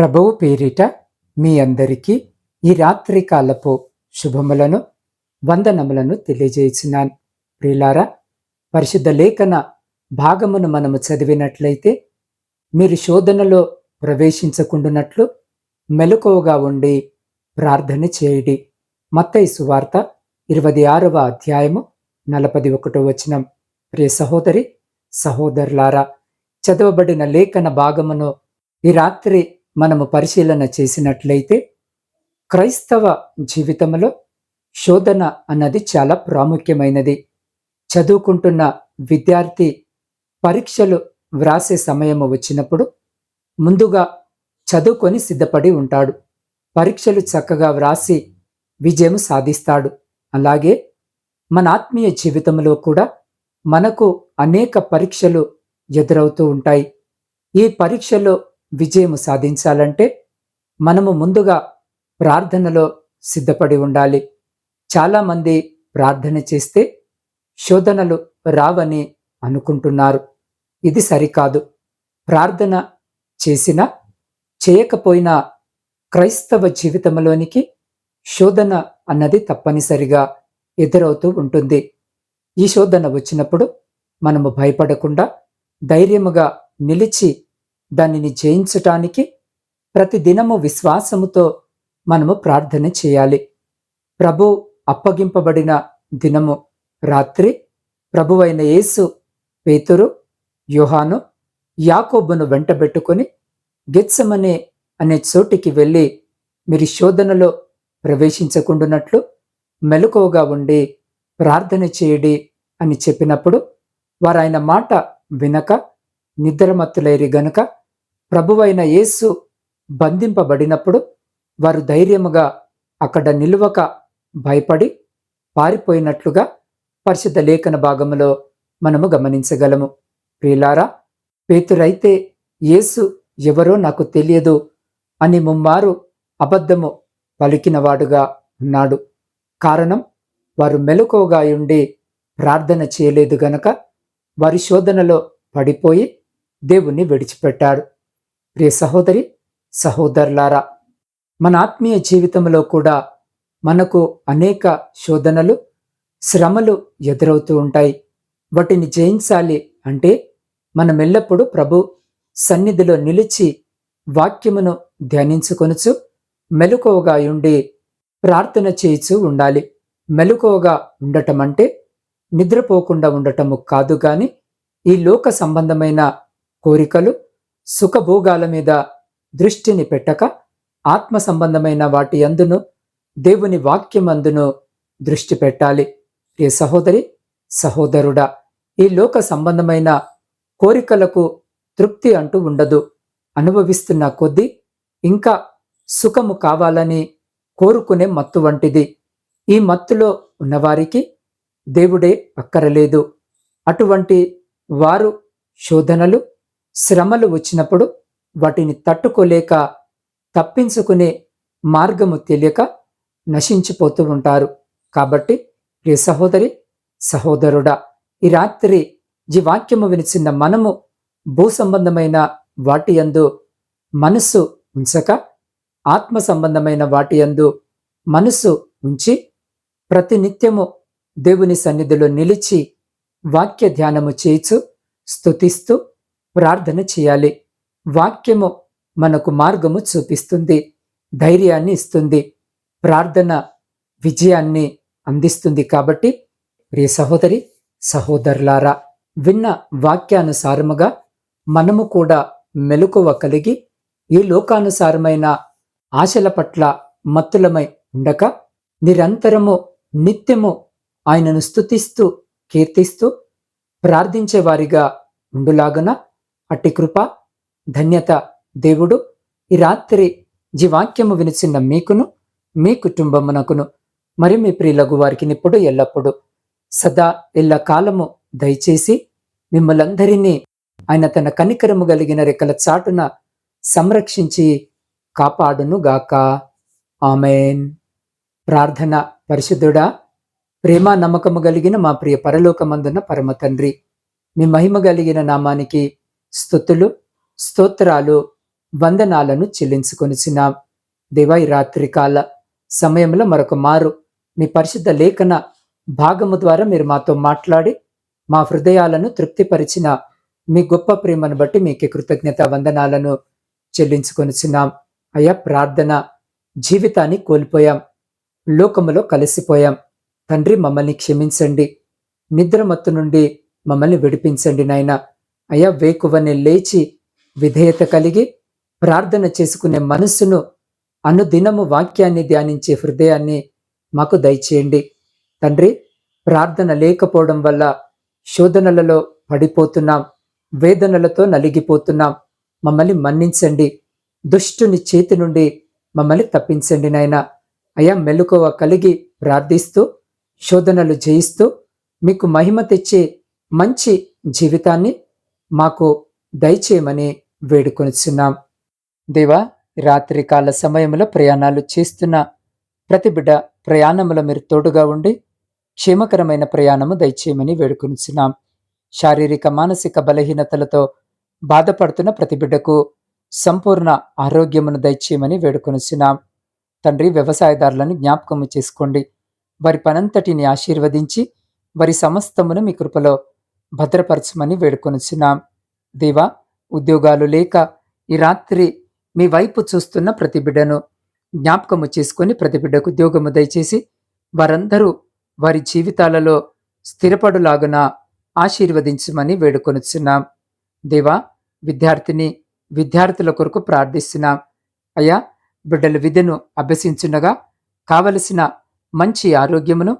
ప్రభువు పేరిట మీ అందరికీ ఈ రాత్రి కాలపు శుభములను వందనములను తెలియజేసినాను. ప్రియులారా పరిశుద్ధ లేఖన భాగమును మనము చదివినట్లయితే మీరు శోధనలో ప్రవేశించకుండానట్లు మెలకువగా ఉండి ప్రార్థన చేయడి. మత్తయి సువార్త ఇరవై ఆరవ అధ్యాయము నలభై ఒకటో వచనం. ప్రియ సహోదరి సహోదరులారా చదవబడిన లేఖన భాగమును ఈ రాత్రి మనము పరిశీలన చేసినట్లయితే క్రైస్తవ జీవితంలో శోధన అన్నది చాలా ప్రాముఖ్యమైనది. చదువుకుంటున్న విద్యార్థి పరీక్షలు వ్రాసే సమయము వచ్చినప్పుడు ముందుగా చదువుకొని సిద్ధపడి ఉంటాడు. పరీక్షలు చక్కగా వ్రాసి విజయం సాధిస్తాడు. అలాగే మన ఆత్మీయ జీవితంలో కూడా మనకు అనేక పరీక్షలు ఎదురవుతూ ఉంటాయి. ఈ పరీక్షలో విజయం సాధించాలంటే మనము ముందుగా ప్రార్థనలో సిద్ధపడి ఉండాలి. చాలామంది ప్రార్థన చేస్తే శోధనలు రావని అనుకుంటున్నారు. ఇది సరికాదు. ప్రార్థన చేసినా చేయకపోయినా క్రైస్తవ జీవితంలోనికి శోధన అన్నది తప్పనిసరిగా ఎదురవుతూ ఉంటుంది. ఈ శోధన వచ్చినప్పుడు మనము భయపడకుండా ధైర్యముగా నిలిచి దానిని జయించటానికి ప్రతిదినము విశ్వాసముతో మనము ప్రార్థన చేయాలి. ప్రభు అప్పగింపబడిన దినము రాత్రి ప్రభువైన యేసు పేతురు యోహాను యాకోబును వెంటబెట్టుకొని గెత్సమనే అనే చోటికి వెళ్ళి మీరు శోధనలో ప్రవేశించకుండునట్లు మెలకువగా ఉండి ప్రార్థన చేయడి అని చెప్పినప్పుడు వారు ఆయన మాట వినక నిద్రమత్తులైరి గనుక ప్రభువైన యేసు బంధింపబడినప్పుడు వారు ధైర్యముగా అక్కడ నిలువక భయపడి పారిపోయినట్లుగా పరిశుద్ధ లేఖన భాగములో మనము గమనించగలము. ప్రియులారా పేతురైతే యేసు ఎవరో నాకు తెలియదు అని ముమ్మారు అబద్ధము పలికినవాడుగా ఉన్నాడు. కారణం వారు మెలకువగా ఉండి ప్రార్థన చేయలేదు గనక వారి శోధనలో పడిపోయి దేవుణ్ణి విడిచిపెట్టారు ప్రియ సహోదరి సహోదరులారా మన ఆత్మీయ జీవితంలో కూడా మనకు అనేక శోధనలు శ్రమలు ఎదురవుతూ ఉంటాయి. వాటిని జయించాలి అంటే మనం ఎల్లప్పుడూ ప్రభు సన్నిధిలో నిలిచి వాక్యమును ధ్యానించుకొనుచు మెలుకోగా ఉండి ప్రార్థన చేయిచు ఉండాలి. మెలుకోగా ఉండటం అంటే నిద్రపోకుండా ఉండటము కాదు గాని ఈ లోక సంబంధమైన కోరికలు సుఖభోగాల మీద దృష్టిని పెట్టక ఆత్మ సంబంధమైన వాటి అందును దేవుని వాక్యమందును దృష్టి పెట్టాలి. ఏ సహోదరి సహోదరుడా ఈ లోక సంబంధమైన కోరికలకు తృప్తి అంటూ ఉండదు. అనుభవిస్తున్న కొద్దీ ఇంకా సుఖము కావాలని కోరుకునే మత్తు వంటిది. ఈ మత్తులో ఉన్నవారికి దేవుడే అక్కరలేదు. అటువంటి వారు శోధనలు శ్రమలు వచ్చినప్పుడు వాటిని తట్టుకోలేక తప్పించుకునే మార్గము తెలియక నశించిపోతూ ఉంటారు. కాబట్టి ప్రియ సహోదరి సహోదరుడా ఈ రాత్రి ఈ వాక్యము వినిచిన మనము భూ సంబంధమైన వాటి యందు మనస్సు ఉంచక ఆత్మ సంబంధమైన వాటి యందు మనస్సు ఉంచి ప్రతినిత్యము దేవుని సన్నిధిలో నిలిచి వాక్య ధ్యానము చేయిచు స్తుతిస్తూ ప్రార్థన చేయాలి. వాక్యము మనకు మార్గము చూపిస్తుంది. ధైర్యాన్ని ఇస్తుంది. ప్రార్థన విజయాన్ని అందిస్తుంది కాబట్టి ప్రియ సహోదరి సహోదరులారా విన్న వాక్యానుసారముగా మనము కూడా మెలకువ కలిగి ఈ లోకానుసారమైన ఆశల పట్ల మత్తులమై ఉండక నిరంతరము నిత్యము ఆయనను స్తుతిస్తూ కీర్తిస్తూ ప్రార్థించేవారిగా ఉండులాగన అట్టి కృప ధన్యత దేవుడు. ఈ రాత్రి జీవాక్యము వినిచిన మీకును మీ కుటుంబమునకును మరి మీ ప్రియులగు వారికి ఇప్పుడు ఎల్లప్పుడు. సదా ఎల్ల కాలము దయచేసి మిమ్మలందరినీ ఆయన తన కనికరము కలిగిన రెక్కల చాటున సంరక్షించి కాపాడును గాక ఆమెన్. ప్రార్థన పరిశుద్ధుడా ప్రేమ నమ్మకము కలిగిన మా ప్రియ పరలోకమందున పరమ తండ్రి మీ మహిమ కలిగిన నామానికి స్థుతులు స్తోత్రాలు వందనాలను చెల్లించుకొనిచున్నాం దివై రాత్రికాల సమయంలో మరొక మారు. మీ పరిశుద్ధ లేఖన భాగము ద్వారా మీరు మాతో మాట్లాడి మా హృదయాలను తృప్తిపరిచిన మీ గొప్ప ప్రేమను బట్టి మీకు కృతజ్ఞత వందనాలను చెల్లించుకొనిచున్నాం అయ్యా ప్రార్థన జీవితాన్ని కోల్పోయాం. లోకములో కలిసిపోయాం. తండ్రి మమ్మల్ని క్షమించండి. నిద్రమత్తు నుండి మమ్మల్ని విడిపించండి నాయనా. అయ్యా వేకువని లేచి విధేయత కలిగి ప్రార్థన చేసుకునే మనస్సును అనుదినము వాక్యాన్ని ధ్యానించే హృదయాన్ని మాకు దయచేయండి. తండ్రి ప్రార్థన లేకపోవడం వల్ల శోధనలలో పడిపోతున్నాం వేదనలతో నలిగిపోతున్నాం. మమ్మల్ని మన్నించండి. దుష్టుని చేతి నుండి మమ్మల్ని తప్పించండి నాయన. అయా మెలకువ కలిగి ప్రార్థిస్తూ శోధనలు జయిస్తూ మీకు మహిమ తెచ్చే మంచి జీవితాన్ని మాకు దయచేయమని వేడుకొనిచున్నాం. దేవా రాత్రి కాల సమయంలో ప్రయాణాలు చేస్తున్న ప్రతి బిడ్డ ప్రయాణంలో మీరు తోడుగా ఉండి క్షేమకరమైన ప్రయాణము దయచేయమని వేడుకొనిచున్నాం. శారీరక మానసిక బలహీనతలతో బాధపడుతున్న ప్రతి బిడ్డకు సంపూర్ణ ఆరోగ్యమును దయచేయమని వేడుకొనిచున్నాం. తండ్రి వ్యవసాయదారులను జ్ఞాపకము చేసుకోండి. వారి పనంతటిని ఆశీర్వదించి వారి సమస్తమును మీ కృపలో భద్రపరచమని వేడుకొనిచున్నాం. దేవా ఉద్యోగాలు లేక ఈ రాత్రి మీ వైపు చూస్తున్న ప్రతి బిడ్డను జ్ఞాపకము చేసుకొని ప్రతి బిడ్డకు ఉద్యోగము దయచేసి వారందరూ వారి జీవితాలలో స్థిరపడులాగున ఆశీర్వదించమని వేడుకొనిచున్నాం. దేవా విద్యార్థిని విద్యార్థుల కొరకు ప్రార్థిస్తున్నాం. అయ్యా బిడ్డల విద్యను అభ్యసించుండగా కావలసిన మంచి ఆరోగ్యమును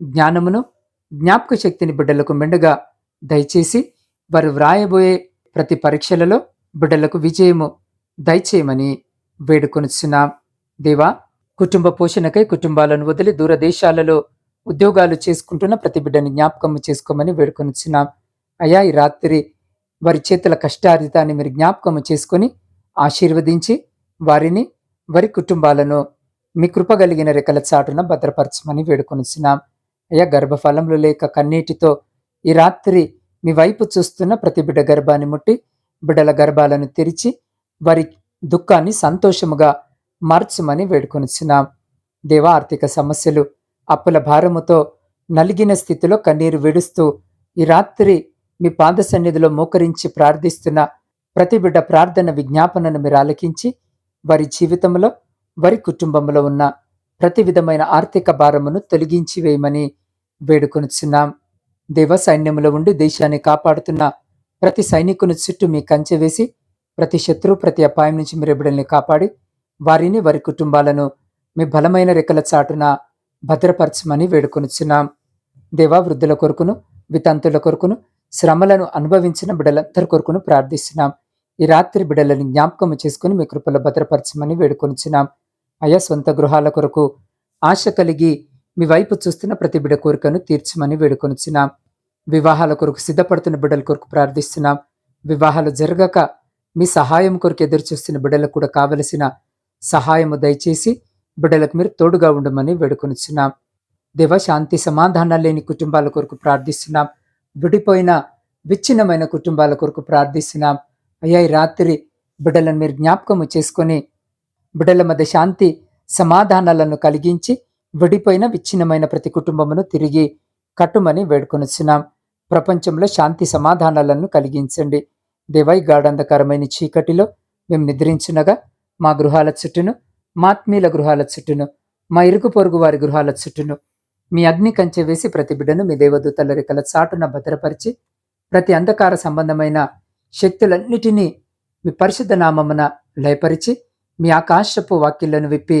జ్ఞానమును జ్ఞాపక శక్తిని బిడ్డలకు మెండుగా దయచేసి వారు వ్రాయబోయే ప్రతి పరీక్షలలో బిడ్డలకు విజయము దయచేయమని వేడుకొనిచున్నాం. దేవా కుటుంబ పోషణకై కుటుంబాలను వదిలి దూరదేశాలలో ఉద్యోగాలు చేసుకుంటున్న ప్రతి బిడ్డని జ్ఞాపకం చేసుకోమని వేడుకొనిచున్నాం. అయా ఈ రాత్రి వారి చేతుల కష్టార్జితాన్ని మీరు జ్ఞాపకము చేసుకొని ఆశీర్వదించి వారిని వారి కుటుంబాలను మీ కృప కలిగిన రెక్కల చాటున భద్రపరచమని వేడుకొనిచున్నాం. అయ్యా గర్భఫలంలో లేక కన్నీటితో ఈ రాత్రి మీ వైపు చూస్తున్న ప్రతి బిడ్డ గర్భాన్ని ముట్టి బిడ్డల గర్భాలను తెరిచి వారి దుఃఖాన్ని సంతోషముగా మార్చమని వేడుకొనిచున్నాం. దేవా ఆర్థిక సమస్యలు అప్పుల భారముతో నలిగిన స్థితిలో కన్నీరు విడుస్తూ ఈ రాత్రి మీ పాద సన్నిధిలో మోకరించి ప్రార్థిస్తున్న ప్రతి బిడ్డ ప్రార్థన విజ్ఞాపనను మీరు ఆలకించి వారి జీవితంలో వారి కుటుంబంలో ఉన్న ప్రతి విధమైన ఆర్థిక భారమును తొలగించి వేయమని వేడుకొనిచున్నాం. దేవ సైన్యములో ఉండి దేశాన్ని కాపాడుతున్న ప్రతి సైనికుని చుట్టూ మీ కంచె వేసి ప్రతి శత్రు ప్రతి అపాయం నుంచి మీరు బిడ్డల్ని కాపాడి వారిని వారి కుటుంబాలను మీ బలమైన రెక్కల చాటున భద్రపరచమని వేడుకొనిచ్చున్నాం దేవా వృద్ధుల కొరకును వితంతుల కొరకును శ్రమలను అనుభవించిన బిడ్డలందరి కొరకును ప్రార్థిస్తున్నాం. ఈ రాత్రి బిడలని జ్ఞాపకం చేసుకుని మీ కృపలో భద్రపరచమని వేడుకొనిచ్చున్నాం అయా సొంత గృహాల కొరకు ఆశ కలిగి మీ వైపు చూస్తున్న ప్రతి బిడ కోరికను తీర్చమని వేడుకొనిచ్చినాం వివాహాల కొరకు సిద్ధపడుతున్న బిడ్డల కొరకు ప్రార్థిస్తున్నాం. వివాహాలు జరగక మీ సహాయం కొరకు ఎదురు చూస్తున్న బిడ్డలకు కూడా కావలసిన సహాయము దయచేసి బిడ్డలకు మీరు తోడుగా ఉండమని వేడుకొనిచ్చున్నాం దేవ శాంతి సమాధానాలు లేని కుటుంబాల కొరకు ప్రార్థిస్తున్నాం. విడిపోయిన విచ్ఛిన్నమైన కుటుంబాల కొరకు ప్రార్థిస్తున్నాం. అయ్యా ఈ రాత్రి బిడ్డలను మీరు జ్ఞాపకము చేసుకొని బిడ్డల మధ్య శాంతి సమాధానాలను కలిగించి విడిపోయిన విచ్ఛిన్నమైన ప్రతి కుటుంబమును తిరిగి కట్టుమని వేడుకొనిచున్నాం. ప్రపంచంలో శాంతి సమాధానాలను కలిగించండి. దేవై గాఢంధకరమైన చీకటిలో మేము నిద్రించినగా మా గృహాల చుట్టూను మాత్మీల గృహాల చుట్టూను మా ఇరుగు పొరుగు వారి గృహాల చుట్టూను మీ అగ్ని కంచె వేసి ప్రతి బిడ్డను మీ దేవదూతల రెక్కల చాటున భద్రపరిచి ప్రతి అంధకార సంబంధమైన శక్తులన్నిటినీ మీ పరిశుద్ధ నామమున లయపరిచి మీ ఆకాశపు వాక్యలను విప్పి